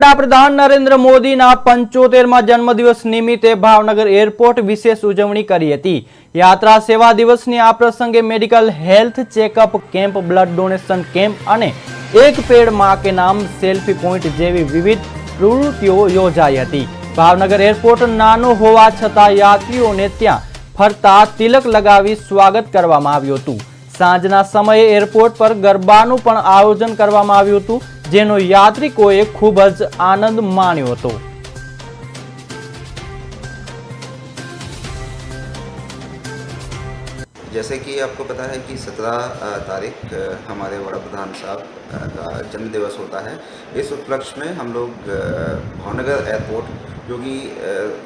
વડાપ્રધાન નરેન્દ્ર મોદીના પંચોતેરમાં જન્મદિવસ નિમિત્તે ભાવનગર એરપોર્ટ વિશેષ ઉજવણી કરી હતી. યાત્રા સેવા દિવસની આ પ્રસંગે medical health checkup camp, blood donation camp અને એક પેડમાં કે નામ સેલ્ફી પોઈન્ટ જેવી વિવિધ પ્રવૃત્તિઓ યોજાઈ હતી. ભાવનગર એરપોર્ટ નાનું હોવા છતાં યાત્રીઓને ત્યાં ફરતા તિલક લગાવી સ્વાગત કરવામાં આવ્યું હતું. સાંજના સમયે એરપોર્ટ પર ગરબાનું પણ આયોજન કરવામાં આવ્યું હતું. જેનો યાત્રિકોએ ખૂબ જ આનંદ માણ્યો હતો जैसे कि आपको पता है कि 17 तारीख अ, हमारे वड़ा प्रधान साहब अ, का जन्म दिवस होता है इस उपलक्ष्य में हम लोग अ, भावनगर एयरपोर्ट जो कि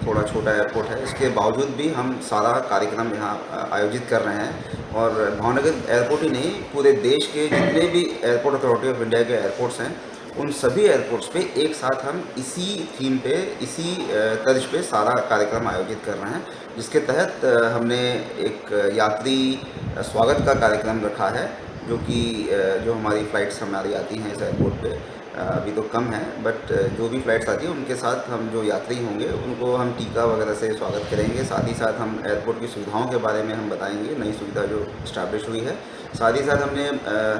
थोड़ा छोटा एयरपोर्ट है। इसके बावजूद भी हम सारा कार्यक्रम यहाँ आयोजित कर रहे हैं और भावनगर एयरपोर्ट ही नहीं, पूरे देश के जितने भी एयरपोर्ट अथॉरिटी ऑफ़ इंडिया के एयरपोर्ट्स हैं, उन सभी एयरपोर्ट्स पे एक साथ हम इसी थीम पे, इसी तर्ज पे सारा कार्यक्रम आयोजित कर रहे हैं, जिसके तहत हमने एक यात्री स्वागत का कार्यक्रम रखा है, जो कि जो हमारी फ़्लाइट्स हमारी आती हैं इस एयरपोर्ट पे। अभी तो कम है बट जो भी फ़्लाइट्स आती हैं, उनके साथ हम जो यात्री होंगे, उनको हम टीका वगैरह से स्वागत करेंगे। साथ ही साथ हम एयरपोर्ट की सुविधाओं के बारे में हम बताएँगे, नई सुविधा जो इस्टेब्लिश हुई है। साथ ही साथ हमने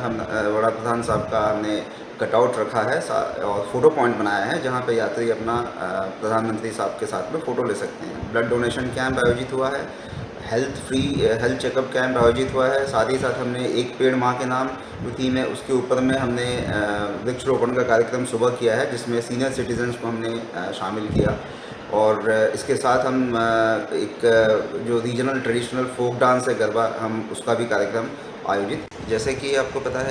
हम वड़ा प्रधान साहब का हमने कटआउट रखा है और फ़ोटो पॉइंट बनाया है, जहाँ पे यात्री अपना प्रधानमंत्री साहब के साथ में फ़ोटो ले सकते हैं। ब्लड डोनेशन कैंप आयोजित हुआ है। Health free health checkup camp आयोजित हुआ है। साथ ही साथ हमने एक पेड़ माँ के नाम जो थीम है उसके ऊपर में हमने वृक्षरोपण का कार्यक्रम सुबह किया है, जिसमें सीनियर सिटीजन्स को हमने शामिल किया। और इसके साथ हम एक जो रीजनल ट्रेडिशनल फोक डांस है, गरबा, हम उसका भी कार्यक्रम आयोजित, जैसे कि आपको पता है